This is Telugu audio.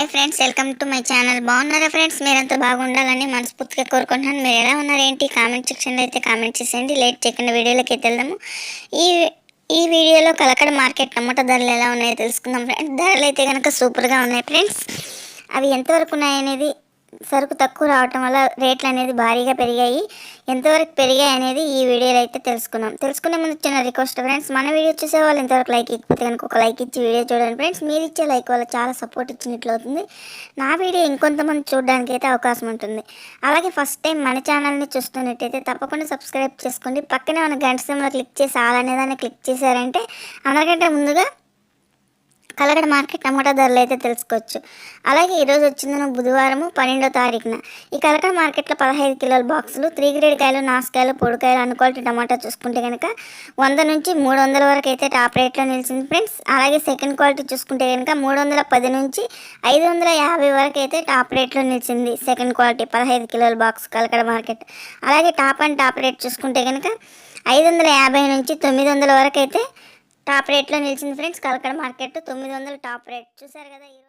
Hi friends welcome to my channel. బాగున్నారా ఫ్రెండ్స్? మీరంతా బాగుండాలని మనస్ఫూర్తిగా కోరుకుంటున్నాను. మీరు ఎలా ఉన్నారు ఏంటి? కామెంట్ సెక్షన్లో అయితే కామెంట్ చేసేయండి. లేట్ చేయకుండా వీడియోలోకి వెళ్దాము. ఈ ఈ వీడియోలో కలకడ మార్కెట్ టమాటా ధరలు ఎలా ఉన్నాయో తెలుసుకుందాం ఫ్రెండ్స్. ధరలు అయితే కనుక సూపర్గా ఉన్నాయి ఫ్రెండ్స్. అవి ఎంతవరకు ఉన్నాయనేది సరుకు తక్కువ రావటం వల్ల రేట్లు అనేది భారీగా పెరిగాయి. ఎంతవరకు పెరిగాయి అనేది ఈ వీడియోలో అయితే తెలుసుకుందాం. తెలుసుకునే ముందు చిన్న రిక్వెస్ట్ ఫ్రెండ్స్ మన వీడియో చూసే వాళ్ళు ఇంతవరకు లైక్ ఇకపోతే కనుక ఒక లైక్ ఇచ్చి వీడియో చూడండి ఫ్రెండ్స్. మీరు ఇచ్చే లైక్ వల్ల చాలా సపోర్ట్ ఇచ్చినట్లు అవుతుంది. నా వీడియో ఇంకొంతమంది చూడడానికి అయితే అవకాశం ఉంటుంది. అలాగే ఫస్ట్ టైం మన ఛానల్ని చూస్తున్నట్టయితే తప్పకుండా సబ్స్క్రైబ్ చేసుకోండి. పక్కనే మన గంట సింబల్ క్లిక్ చేసి ఆల్ అనేదాన్ని క్లిక్ చేశారంటే అందరికంటే ముందుగా కలగడ మార్కెట్ టమాటా ధరలు అయితే తెలుసుకోవచ్చు. అలాగే ఈరోజు వచ్చిందన బుధవారము పన్నెండో తారీఖున. ఈ కలకడ మార్కెట్లో పదహైదు కిలోల బాక్సులు త్రీ గ్రేడ్ కాయలు నాసుకాయలు పొడికాయలు అన్ క్వాలిటీ టమాటా చూసుకుంటే కనుక వంద నుంచి మూడు వందల వరకు అయితే టాప్ రేట్లో నిలిచింది ఫ్రెండ్స్. అలాగే సెకండ్ క్వాలిటీ చూసుకుంటే కనుక మూడు వందల పది నుంచి ఐదు వందల యాభై వరకు అయితే టాప్ రేట్లో నిలిచింది సెకండ్ క్వాలిటీ పదహైదు కిలోల బాక్స్ కలకడ మార్కెట్. అలాగే టాప్ అండ్ టాప్ రేట్ చూసుకుంటే కనుక ఐదు వందల యాభై నుంచి తొమ్మిది వందల వరకు అయితే టాప్ రేట్లో నిలిచింది ఫ్రెండ్స్. కలకడ మార్కెట్ తొమ్మిది వందలు టాప్ రేట్. చూసారు కదా ఈరోజు